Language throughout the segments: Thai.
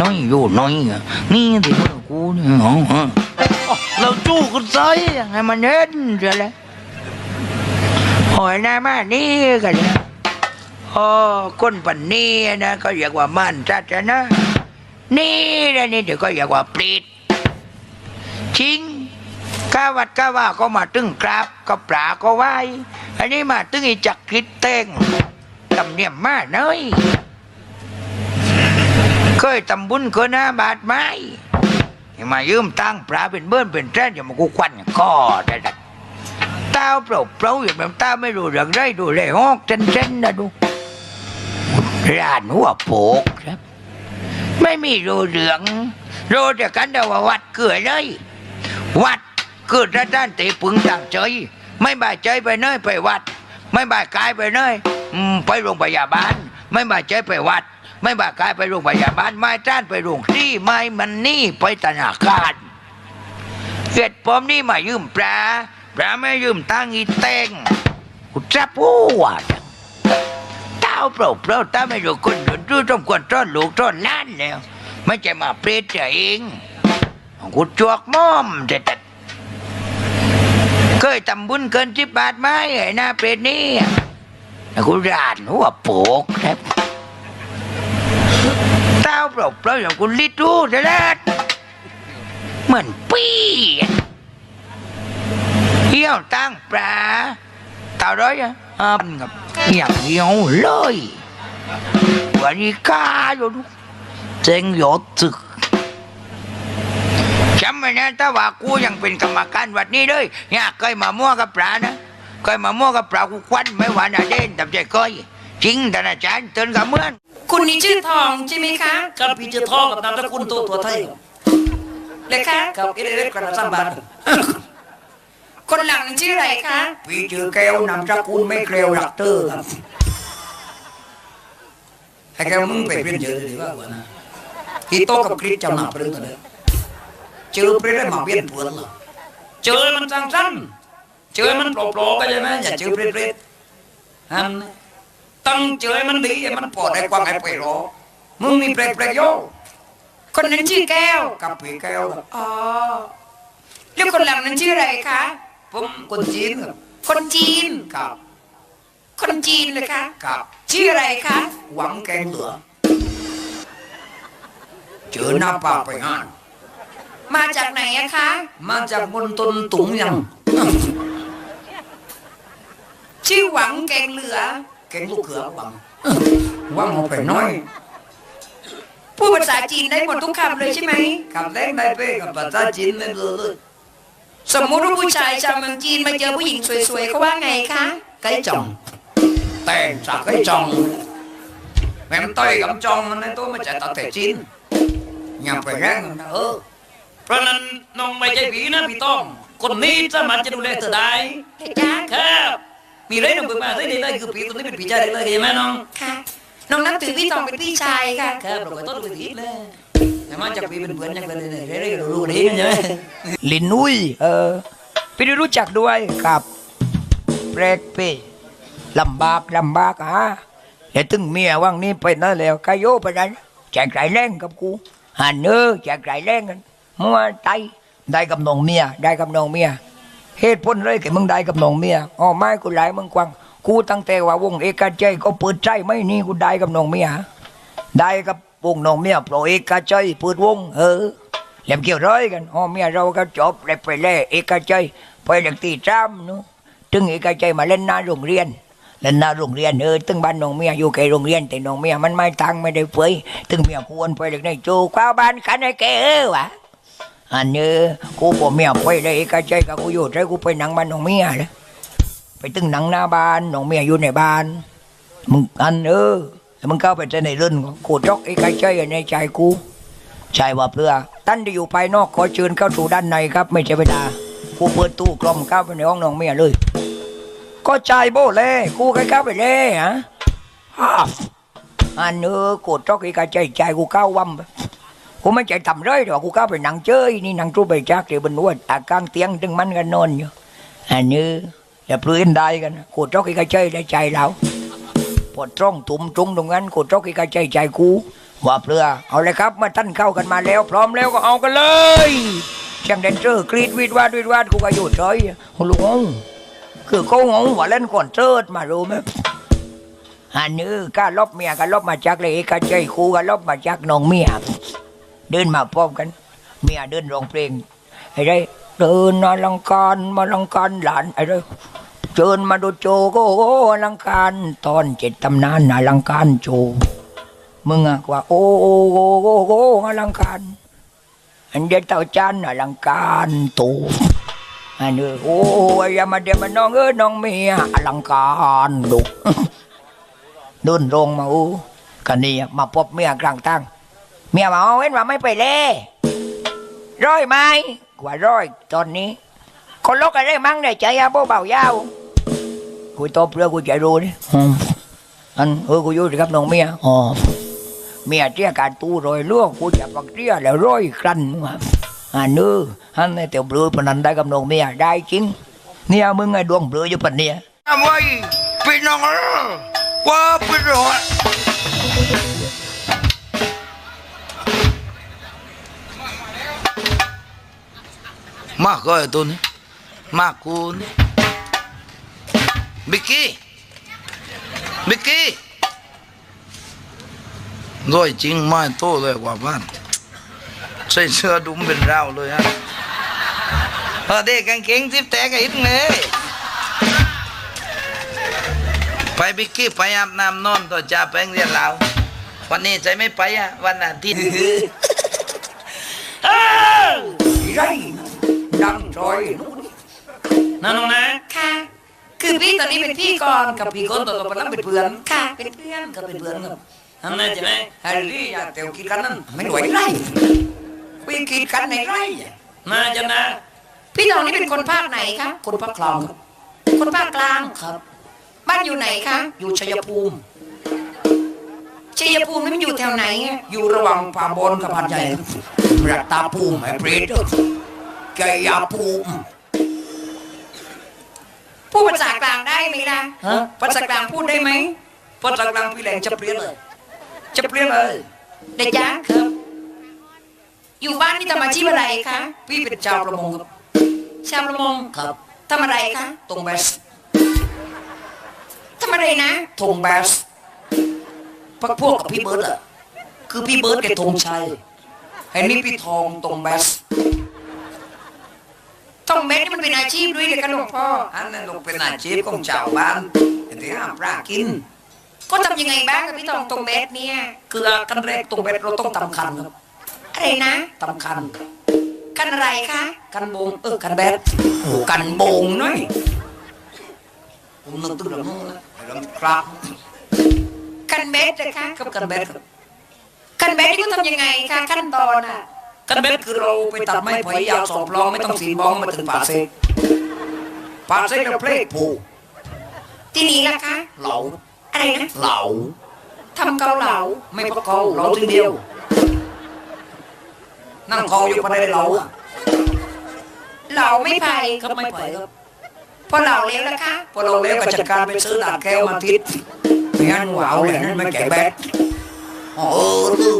น้อยอยู่น้อยนี่ที่มือกูเนี่อ๋อฮะเราจู้กันใส่ให้มันเห็นเสียแล้วหอยหน้ามานี่กันนะอ๋อคนปันนี้นะก็เรียกว่ามันจัดนะ นี่นะนี่เดี๋ยวก็เรียกว่าปลีดจริงก้าวัดก้าว่าก็มาตึงกราบก็ปลาก็ไหวอันนี้มาตึงอีจักริดเต้งตำเนียมมาเนย เคยทำบุญเกินห้าบาทไหมมายืมตังปลาเป็นเบิ้นเป็นแท้อย่ามากูควันคอได้ดัดตาเปล่าเปล่าอย่างแบบตาไม่รู้เรื่องไรดูเลยฮอกเจนเจนนะดูร้านหัวโปกครับ ไม่มีรู้เรื่องรู้แต่กันแต่ว่าวัดเกิดเลยวัดเกิดระด้านตีปึงต่างใจไม่บาดใจไปเนยไปวัด ไม่บาดกายไปเนยไปโรงพยาบาล ไม่บาดใจไปวัด ไม่บาดกายไปโรงพยาบาลไม่จ้านไปโรงที่ไม่มันนี่ไปธนาคารเกิดพร้อมนี่มายืมปลาปลาไม่ยืมตั้งอีเต้งกูจะพูดเต้าเปล่าเปล่าต้าไม่รู้คนอื่นรู้ต้องควรต้อนลูกต้อนหล้านแล้วไม่ใช่มาเปรตเองกูจวกม่อมเด็ดเคยทำบุญเกินสิบบาทไหมไอ้หน้าเปรตนี่กูรานหัวโปกครับ เต้าเปล่าเปล่าอย่างกูลิทูเด็ดเหมือนปีดเที่ยวตั้งปลาตาร้อยอะอ่ากับอย่างเดียวเลยวันนี้กาอยู่ดูเจงหยดจึกจำไว้นะถ้าว่ากูยังเป็นกรรมการวัดนี้เลยเนี่ยเคยมามั่วกับปลานะเคยมามั่วกับปลากูควันไม่หวานอะเด่นแต่ใจเคยจริงแต่อาจารย์เตือนกับเมื่อน คุณนี่ชื่อทองใช่ไหมคะกับพี่จะทองกับนามสกุลตัวตัวไทยเลยคะกับเอเล็กกระสันบานคนหลังชื่ออะไรคะพี่ชื่อแก้วนามสกุลไม่เกลียวรักเตอร์ครับให้แก้วมึงไปเปลี่ยนเยอะดีกว่านะฮีโต้กับคริสเจ้าหน้าเปลี่ยนกันเลยเจอเปลี่ยนได้มาเปลี่ยนเปลือนเหรอเจอมันสั้นสั้นๆเจอมันโปร่งๆก็ใช่ไหมอย่าเจอเปลี่ยนเปลี่ยนฮัน ตั้งเจอมันดีมันปลอดได้ความให้ไปรอมึงมีเปลกเปลกโยคนนั้นชื่อแก้วกับพี่แก้วอ๋อแล้วคนหลังนั้นชื่ออะไรคะผมคนจีนครับคนจีนครับ คนจีนเลยคะครับ ชื่ออะไรคะหวังแกงเหลือเจอหน้าป่าไปงานมาจากไหนอะคะ มาจากมณฑลตุงยัง ชื่อหวังแกงเหลือ แกงลูกเขือหวังหวังเอาไปน้อยพูดภาษาจีนได้หมดทุกคำเลยใช่ไหมกับแดงได้เป้กับภาษาจีนไม่รู้เลยสมมุติว่าผู้ชายชาวเมืองจีนมาเจอผู้หญิงสวยๆเขาว่าไงคะไก่จ่องแต่งสักไก่จ่องแม่มต้อยกับจ่องมันในตัวมันจะตัดแต่จีนอย่าไปแรงมันนะเออเพราะนั้นน้องไม่ใช่ผีนะพี่ต้อง คนนี้สามารถจะดูแลเธอได้เฮ้ยจ้าครับ มีอะไรน้องเปิดมาได้เลยคือผีตัวนี้เป็นผีใจได้เลยใช่ไหมน้องค่ะน้องนับถือพี่ทองเป็นพี่ชายค่ะครับเราไปต้นไปทีเลยแต่มันจะปีเป็นเพื่อนยังไงเลยเรื่อยๆรู้ดีกันใช่ไหมลินนุ้ยเออพี่ได้รู้จักด้วยครับเปรกเป้ลำบากลำบากฮะแล้วตึงเมียว่างนี้ไปนั่นแล้วกายโยไปนั้นแจกไก่แรงกับกูหันเนื้อแจกไก่แรงกันมัวไตได้กับน้องเมียได้กับน้องเมีย เหตุผลเลยแกมึงได้กับน้องเมียอ๋อไม่กูหลายมึงกวางกูตั้งแต่ว่าวงเอกใจก็เปิดใจไม่นี่กูได้กับน้องเมียได้กับวงน้องเมียโปรเอกใจเปิดวง เออเล่มเกี่ยวร้อยกันอ๋อเมียเราก็จบเลยไปเล่เอกใจไปเด็กตีจ้ำนู้ถึงเอกใจมาเล่นหน้าโรงเรียนเล่นหน้าโรงเรียนเออตึงบ้านน้องเมียอยู่ไกลโรงเรียนแต่น้องเมียมันไม่ตังค์ไม่ได้เฟยตึงเมียควรไปเด็กในจูข้าวบ้านขันไอ้แกเออวะ อันนี้กูก็เมียไปเลยกระใจกับกูอยู่ใจกูไปหนังบ้านน้องเมียเลยไปตึงหนังหน้าบ้านน้องเมียอยู่ในบ้านมึงอันเออมึงเข้าไปในรื่องของกูจอกไอ้กระใจในใจกูใช่ว่าเพื่อท่านที่อยู่ภายนอกขอเชิญเข้าสู่ด้านในครับ ไม่ใช่เวลากูเปิดตู้กลมเข้าไปในห้องน้องเมียเลย ก็ใจโบเลยกูก็เข้าไปเลยฮะฮาอันเออกูจอกไอ้กระใจใจกูเข้าวัม กูไม่ใจต่ำเลยหรอกกูเข้าไปนั่งเจยนี่นั่งจูไปจักเดี๋ยวบนนวดตากางเตียงดึงมันกันนอนอยู่อันนี้อย่าพลื้นได้กันกูจอกอีกระเจยได้ใจเราปวดตรงตุ่มตรงตรงนั้นกูจอกอีกระเจยใจกูว่าเปลือเอาเลยครับมาท่านเข้ากันมาแล้ว พร้อมแล้วก็เอากันเลยเชียงแดนเซอร์กรีดวิดวาดวิดวาดกูก็อยู่เฉยคุลุงคือเขางงว่าเล่นคอนเสิร์ตมารู้ไหมอันนี้ก้าลบเมียกันลบมาจากเลยกาใจคูกันลบมาจากน้องเมีย เดินมาพร้อมกัน เมียเดินร้องเพลงไอ้ไรเดินอลังการมาลังการหลานไอ้ไรเชิญมาดูโจโก็โอ้อลังการตอนเจ็ดตำนานอลังการโจ มึงอะว่า โอ้โอ้โอ้โอ้โอ้ลังการอันเดียวเต่าจันอลังการตูอันนี้โอ้ยอย่ามาเดี๋ยวมาน้องเอ้ยน้องเมียอลังการดุเดินลงมาอู้กันนี่มาพบเมียกลางตั้ง เมียมาเอาเว้นว่าไม่ไปเล่ร้อยไหมกว่าร้อยตอนนี้ คนลกอะไรมั่งในใจอะโบเบายาวกูตบเรือกูใจรู้นี่อืมอันเออกูอยู่สิครับน้องเมียอ๋อเมียเตี้ยการตู้รอยลวกกูจะปักเตี้ยแล้วร้อยครั้นว่ะอันนู้อันนี้เตียวเบลือปนนันได้กับน้องเมียได้จริงเนี่ยมึงไงดวงเบลืออยู่ปนเนี่ยทำไว้พี่น้องเออว่าพี่น้อง มากก็ไอ้ตัวนี้มากกูนี่บิกกี้บิกกี้ร้อยจริงไม่โตเลยกว่าบ้านใส่เสื้อดุมเป็นเราเลยฮะเออเด็กกางเกงทิพแตกอ้อิดเลยไปบิกกี้ไปอาบน้ำนอนต่อจ่าแป้งเรียนเราวันนี้ใจไม่ไปอะวันอาทิตย์ไร ดังจอยนั่นน้องนะค่ะ คือพี่ตอนนี้เป็นพี่ก่อนกับพี่คนต่อต่อไปนั่งเป็นเพื่อนค่ะ เป็นเพื่อนก็เป็นเพื่อนครับทำไมใช่ไหมแฮร์รี่อยากเตียวกินกันนั่นไม่ไหวไรพี่กินกันในไรน่าจะนะ พี่ตองนี่เป็นคนภาคไหนคะคนพักคลองครับคนภาคกลางครับ บ้านอยู่ไหนคะ อยู่ชัยภูมิชัยภูมินี่มันอยู่แถวไหนอะอยู่ระหว่างป่าบนกับพันใหญ่รัตตาภูมิไอ้เปรต แกยาภูมิพูดภาษากลางได้ไหมล่ะฮะ ภาษากลางพูดได้ไหมภาษากลางพี่แหลงจะเปลี่ยนเลยจะเปลี่ยนเลยเด็กยักษ์ครับ อยู่บ้านนี่ทำอาชีพอะไรคะพี่เป็นชาวประมงครับชาวประมงครับทำอะไรคะตรงแบสทำอะไรนะธงแบสพักพวกกับพี่เบิร์ดอะคือพี่เบิร์ดแกธงชัยไอ้นี่พี่ทองตรงแบสต้อง เม็ดนี่มันเป็นอาชีพด้วยเลยกันหลวงพ่ออันนั้นลงเป็นอาชีพของชาวบ้านที่ห้ามปลากิน ก็ทำยังไงบ้างกับพี่ตองตรงเม็ดเนี่ยคือกันแรกตรงแบสเราต้องตำคันครับอะไรนะตำคันกันอะไรคะกันโบงเออกันแบสโอ้กันโบงหน้อยผมนึกตึ้งแล้วมั้งครับกันเม็ดเลยคะกับกันแบสครับกันเม็ดนี่ก็ทำยังไงคะขั้นตอนอะ กันแบสคือเราไปตัดไม้ไผ่ยาวสองปลองไม่ต้องสีบองมาถึงป่าเซกป่าเซกเราเพลกผูที่นี่ล่ะคะเหลาอะไรนะเหลาทำเกาเหลาไม่พักเขาเราทีเดียว นั่งคออยู่ภายในเราอะเหลาไม่ไผ่ครับไม่ไปครับพอเหลาแล้วล่ะคะพอเราเลี้ยวก็จัดการไปซื้อดาดแก้วมาทิศไม่งั้นหวาวเลยนั่นไม่แก่แบดอ๋อเออลืมเออไอ้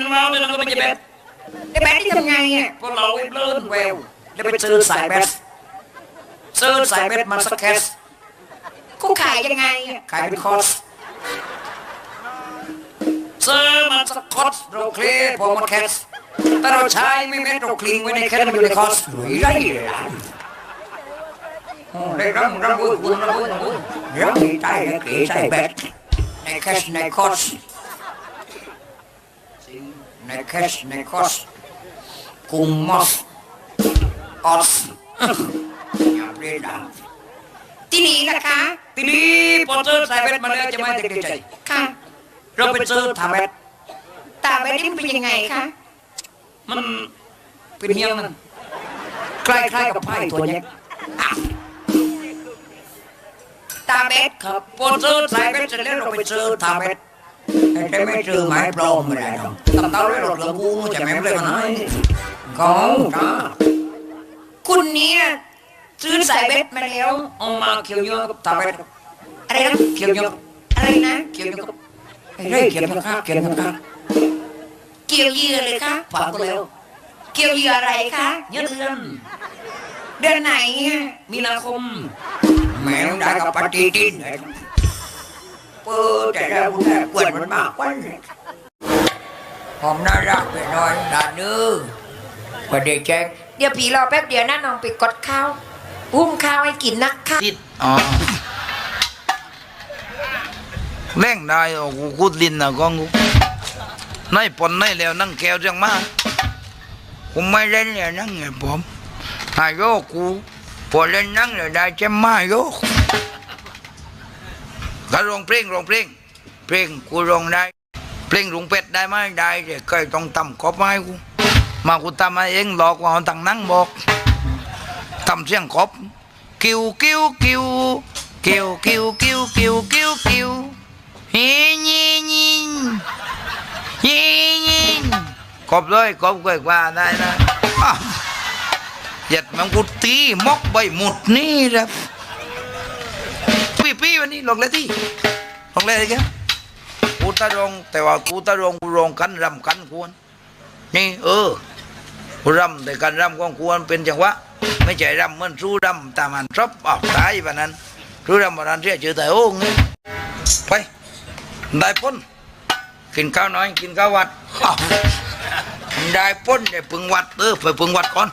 นั่นหวาวเลยนั่นก็ไม่ใช่แบดไอ้แบดนี่ทำไงอะพอเราเลื่อนแววแล้วไปซื้อสายแบดซื้อสายแบดมาสักแคสกูขายยังไงอะขายเป็นคอร์สซื้อมาสักคอร์สเราเคลียร์พอหมดแคสแต่เราใช้ไม่แม้เราคลิงไว้ในแคสมันอยู่ในคอร์สหรือไรล่ะได้รำรำบุญบุญรำบุญรำบุญรำมีใจและเก๋ใจแบดในแคชในคอส ในแคชในคอสกุงมอสออสอย่าเปลี่ยนดังที่นี่ล่ะคะทีนี้พอเจอสายแบดมาแล้วจะไม่ติดใจค่ะเราไปเจอทาแบดตาแบดนี่มันเป็นยังไงคะมันเป็นเฮี้ยงนั่นคล้ายๆกับไพ่ตัวเนี้ยตาแบดครับพอเจอสายแบดเสร็จแล้วเราไปเจอทาแบด แต่ไม่เจอไม้ปลอมไม่ได้หรอกตำเต้าด้วยหลอดเหลืองกูจะแม่งเลยมันไหนก็จ้าคุณเนี่ยซื้อสายแบดมาแล้วเอามาเขียวเยอะกับทาแบดอะไรนะเขียวเยอะอะไรนะเขียวเยอะกับไอ้เรื่องเขียนกันค่ะเขียนกันค่ะเกี่ยวเหยื่อเลยคะฟังก็แล้วเกี่ยวเหยื่ออะไรคะเยอะเดือนเดือนไหนอะมีนาคมแม่ได้กับปฏิทิน เปิดแต่เราแค่กวนมันมากกว่านี้ผมน่ารักไปหน่อยดานนื้อประเดี๋ยวแจ็คเดี๋ยวผีรอแป๊บเดียวนะน้องไปกดข้าวหุ้มข้าวให้กินนะคะติดอ๋อแรงได้อะกูกูลินนะกองกูนายปนนายแล้วนั่งแก้วจังมากูไม่เล่นเลยนั่งไงผมหายโยกกูพอเล่นนั่งเลยได้จะมาโยก ก็ร้องเพลงร้องเพลง เพลงกูร้องได้ เพลงลุงเป็ดได้ไหมได้แต่เคยต้องทำกอบไม้กูมากูทำมาเองหลอกว่าตั้งนั่งบอกทำเสียงกอบ kiu kiu kiu kiu kiu kiu kiu kiu kiu hi nhi nhi hi nhi กบเลยกบกวยกว่าได้นะเหยัดมันกูตีมกใบหมุดนี่แหละพี่พี่วันนี้ลงเลยที่ลงเลยเลยแกกูตะรงแต่ว่ากูตะรงกูรองกันรำกันควรนี่เออกูรำแต่การรำของควรเป็นจังหวะไม่ใช่รำเหมันสู้รำตามันชอบออกตายแบบนั้นรู้รำแบบนั้นเรียกชื่อแต่โอ้งนี่ไปได้พ้นกินข้าวน้อยกินข้าววัดอ้าวได้พ้นได้พึงวัดเออไปพึงวัดก่อน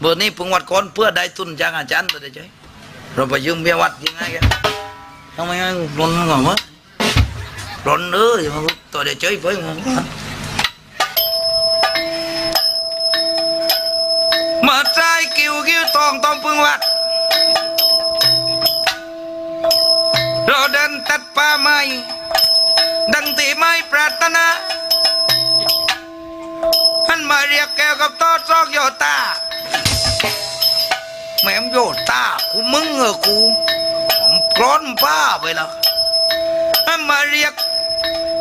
เบอร์นี้พึงวัดก่อนเพื่อได้ทุนจากอาจารย์ตัวได้ใจเราไปยืมเบี้ยวัดยังไงกัน ทำไมงั้นรนก่อนวะรนเออมาตัวได้ใจไปมึงมาใจกิ้วกิ้วตองตองพึงวัดเราเดินตัดป่าไม้ดังที่ไม่ปรารถนาหันมาเรียกแกกับตอดซอกโยตาแม่มโยตากูมึงเออกู กร้อนป้าไปแล้วมาเรียก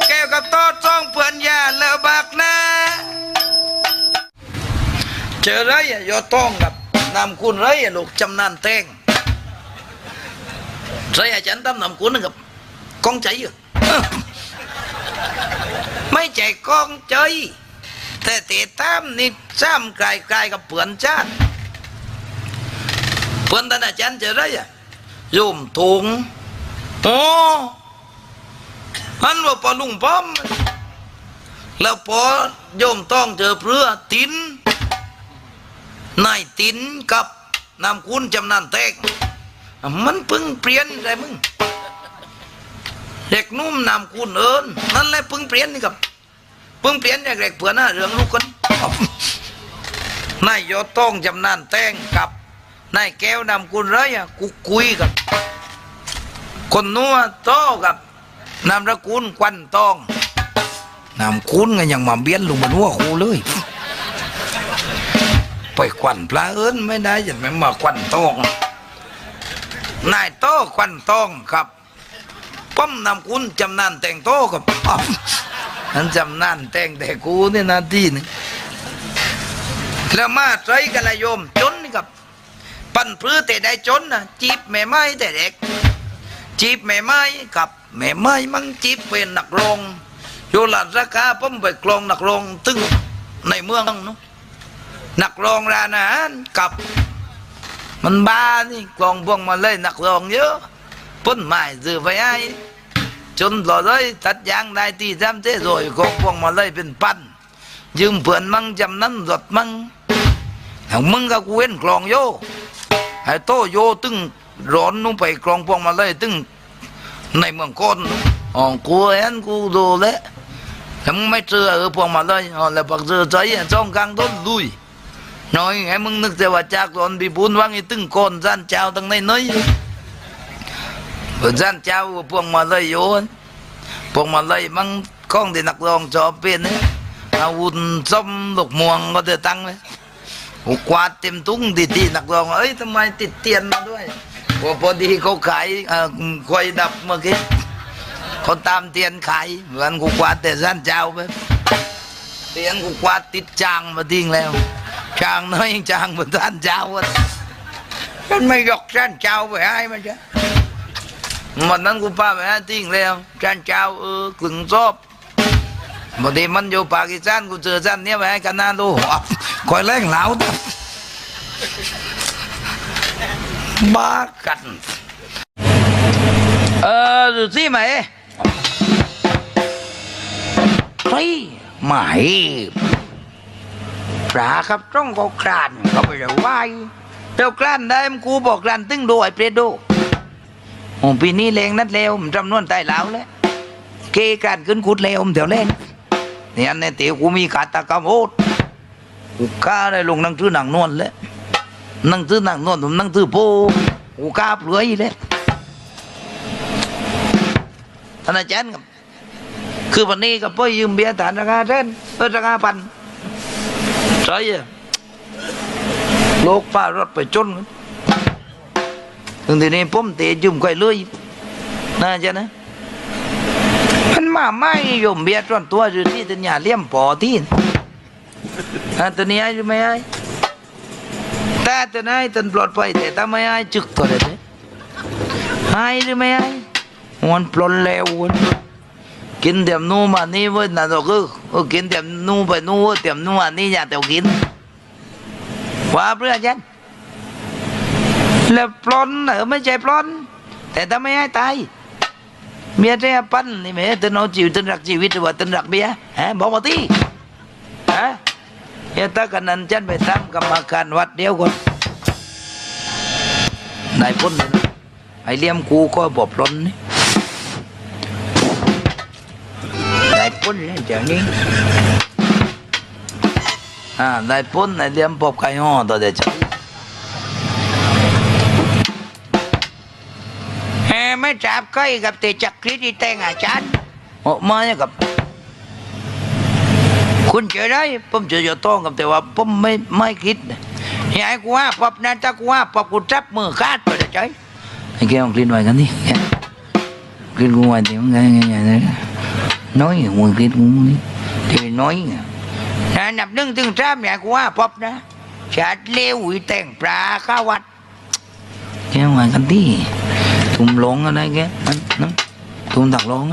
แกวกับตอดซองเพื่อนยาเลอบักนะเจอไรอะยอต้องกับนำคุณไรอะลูกจำนานแตงไรอาจารย์ตำนำคุณนะครับกองใจอยู่ไม่ใจกองใจแต่เตะตามนี่ซ้ำไกลไกลๆกับเพื่อนชาเพื่อนท่านอาจารย์เจอไรอะ ยมถุงโอ้อันว่าปอลุงป้อม แล้วพอโยมต้องเจอเพื่อตินนายตินกับนามคุณจำนันแตก มันเพึ่งเปลี่ยนอะไรมึง เด็กนุ่มนามคุณเอิญนั่นแหละเพึ่งเปลี่ยนนี่กับเพึ่งเปลี่ยนเด็กเผื่อหน้าเรื่องลูกคนนายยอต้องจำนันแตงกับ นายแก้วนามคุณไรอะกูคุยกับ คนนัวโตกับนามระกุลควันตองนามคุณก็ยังมาเบี้ยนลุงบนหัวคูเลย ไปควันปลาเอิญไม่ได้ย่าไปมาควันตอง นายโตควันตองครับป้อมนำคุณจำนานแต่งโตกับป้อมนั้นจำนานแต่งแต่กูนี่นาทีนึงแล้วมาใส่กันละโยมจ ปั่นพลื้อแต่ได้จนนะจีบแม่ไม้แต่เด็ก จีบแม่ไม้กับแม่ไม้มั่งจีบเป็นนักร้องโยหลานราคาป้มไปกลองนักร้องตึงในเมืองนาะนักร้องร้านอาหารกับ มันบ้านี่กลองพวงมาเลยนักร้องเยอะพ้นไม้ซื้อไปให้จนหล่อเลยตัดยางได้ที่จำเท่ rồi กองพวงมาเลยเป็นพันยืมเพื่อนมั่งจำนั้นรถมั่งแล้วมึงก็เว้นกลองโย ไอ้โตโยตึงร้อนนุ่งไปกลองพวงมาเลยตึงในเมืองก้นอ๋อกูเห็นกูดูแล้วแต่มึงไม่เจอเออพวงมาเลยอ๋อแล้วปักเจอใจจ้องกลางต้นลุยน้อยให้มึงนึกแต่ว่าจากตอนพี่บุญว่างไอ้ตึงโกนจานเจ้าตั้งในน้อยจานเจ้าพวงมาเลยโยนพวงมาเลยมั่งข้องที่นักร้องชอบเป็นเอาวุ่นส้มลูกม่วงก็จะตั้งเลย โอ้กวาดเต็มตุ้งดีที่นักร้องเอ้ยทำไมติดเตียนมาด้วยพอพอดีเขาขายเอ่อควายดับเมื่อกี้เขาตามเตียนขายวันกูกวาดแต่จานเจ้าไปเตียงกูกวาดติดจางมาทิ้งแล้วจางน้อยจางบนท่านเจ้าอะมันไม่ยกท่านเจ้าไปให้มันจะวันนั้นกูพาไปหาทิ้งแล้วจานเจ้าเออกลึงซอบ พอดีมันอยู่ปากีสถานกูเจอจานเนี้ยไปให้กันหน้าดูคอยแรงเหลาตบ้ากันเออดูสิไหมเฮ้ยไหมปลาครับต้องก็กรานก็ไปเดี๋ยวไหวเดี๋ยวกรานได้มกูบอกกรานตึ้งดูไอ้เปรตดูโอ้ปีนี้แรงนัดแล้วมันจำนวนตายแล้วแล้วเกการขึ้นกุดแล้วมเดี๋ยวเล่น เนี่ยในเตี๋ยกูมีกาตากรรมโดกูกล้าได้ลงนั่งตื้อหนังนวลแล้วนั่งตื้อหนังนวลผมนั่งตื้อโพกูกล้าเปลือยเลยท่านอาจารย์ครับคือวันนี้กับพ่อยืมเบียร์ฐานราคาเส้นเออราคาพันใช่อะโลกป้ารถไปจนถึงทีนี้ผมเตะยืมไกเลยน่าจะนะ มันมาไม่ยมเบียร์ส่วนตัวอยู่ที่ตัญญาเลี่ยมปอที่อ่าตัวนี้ไอ้หรือไม่ไอ้แต่ตัวนี้นไอ้ตันปลอดภัยแต่ถ้าไม่ไอ้จึกตัวเด็ดไอ้หรือไม่ไอ้มันปลนแล้วกินเต็มนู่มานี่เว้ยนะตัวคือกินเต็มนู่ไปนู่เว้ยเต็มนู่มานี่อย่าเตียวกินว่าเพื่อนฉันแล้วปลนเออไม่ใช่ปลนแต่ถ้าไม่ให้ตาย เมียจะปั้นนี่แม่ตึนเอาชีวิตตึนรักชีวิตหรือว่าตึนรักเบียฮะบอกมาที่ฮะเฮ้ยถ้ากันนันฉันไปทำกรรมการวัดเดียวก่อนได้พ้นเลยนะไอเลี้ยมกูก็บอบล้นนี่ได้พ้นแล้วจากนี้อ่าได้พ้นไอ้เลี้ยมปอบไก่ห่อตัวเดีย จับใกล้กับเตจักรีที่แต่งอาจารย์โอ้มาเนี่ยกับ คุณเจอได้ผมเจออยู่ต้องกับแต่ว่าผมไม่ไม่คิดนะยายกูว่าปอบนั่นถ้ากูว่าปอบกูจับมือคาดไปเลยใจไอ้แกเอากลิ่นไว้กันดิแกกลิ่นกูไว้ thì มันไงไงไงนะ nói nguồn k ลิ่นกูนี่ thì nói ไงนะนับหนึ่งถึงสามเนี่ยกูว่าปอปนะชาดเลวอีแต่งปลาข้าวัดแกอาไว้กันดิ ทุ่มร้องอะไรแกนั่นทุ่มถักร้อง